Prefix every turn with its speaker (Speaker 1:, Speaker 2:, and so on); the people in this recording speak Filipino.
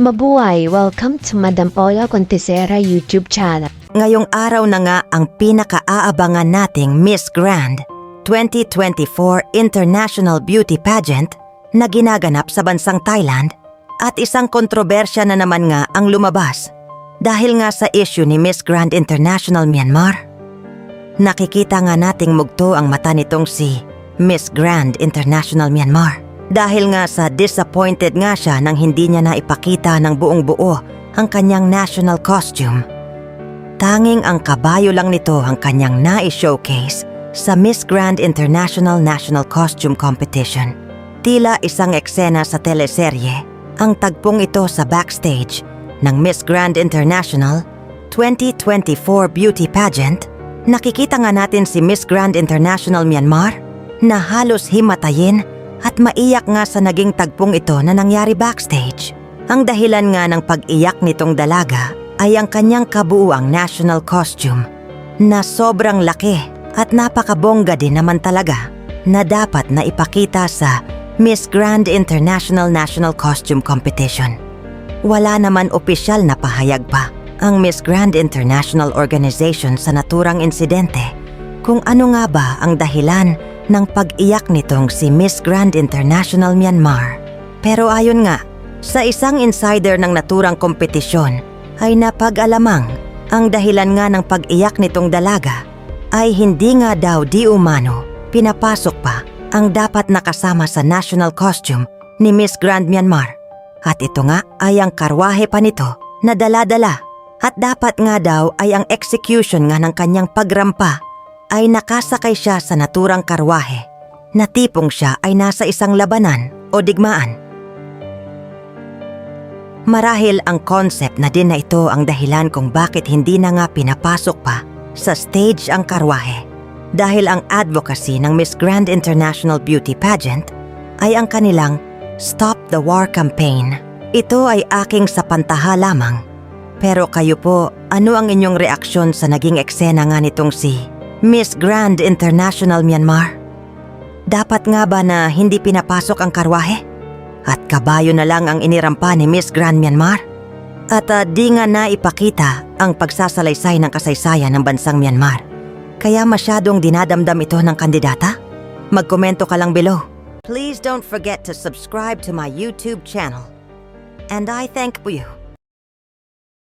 Speaker 1: Mabuhay! Welcome to Madam Ola Contesera YouTube channel.
Speaker 2: Ngayong araw na nga ang pinakaaabangan nating Miss Grand 2024 International Beauty Pageant na ginaganap sa bansang Thailand at isang kontrobersya na naman nga ang lumabas dahil nga sa issue ni Miss Grand International Myanmar. Nakikita nga nating mugto ang mata nitong si Miss Grand International Myanmar dahil nga sa disappointed nga siya nang hindi niya na ipakita ng buong buo ang kanyang national costume. Tanging ang kabayo lang nito ang kanyang nai-showcase sa Miss Grand International National Costume Competition. Tila isang eksena sa teleserye ang tagpong ito sa backstage ng Miss Grand International 2024 Beauty Pageant. Nakikita nga natin si Miss Grand International Myanmar na halos himatayin at maiyak nga sa naging tagpong ito na nangyari backstage. Ang dahilan nga ng pag-iyak nitong dalaga ay ang kanyang kabuuang national costume na sobrang laki at napakabongga din naman talaga na dapat na ipakita sa Miss Grand International National Costume Competition. Wala naman opisyal na pahayag pa ang Miss Grand International Organization sa naturang insidente kung ano nga ba ang dahilan ng pag-iyak nitong si Miss Grand International Myanmar. Pero ayon nga, sa isang insider ng naturang kompetisyon ay napag-alamang ang dahilan nga ng pag-iyak nitong dalaga ay hindi nga daw di umano pinapasok pa ang dapat nakasama sa national costume ni Miss Grand Myanmar. At ito nga ay ang karwahe pa nito na dala-dala at dapat nga daw ay ang execution nga ng kanyang pagrampa ay nakasakay siya sa naturang karwahe na tipong siya ay nasa isang labanan o digmaan. Marahil ang concept na din na ito ang dahilan kung bakit hindi na nga pinapasok pa sa stage ang karwahe. Dahil ang advocacy ng Miss Grand International Beauty Pageant ay ang kanilang Stop the War Campaign. Ito ay aking sapantaha lamang. Pero kayo po, ano ang inyong reaksyon sa naging eksena nga nitong si Miss Grand International Myanmar? Dapat nga ba na hindi pinapasok ang karwahe? At kabayo na lang ang inirampa ni Miss Grand Myanmar? At ah, di nga na ipakita ang pagsasalaysay ng kasaysayan ng bansang Myanmar. Kaya masyadong dinadamdam ito ng kandidata? Magkomento ka lang below. Please don't forget to subscribe to my YouTube channel. And I thank you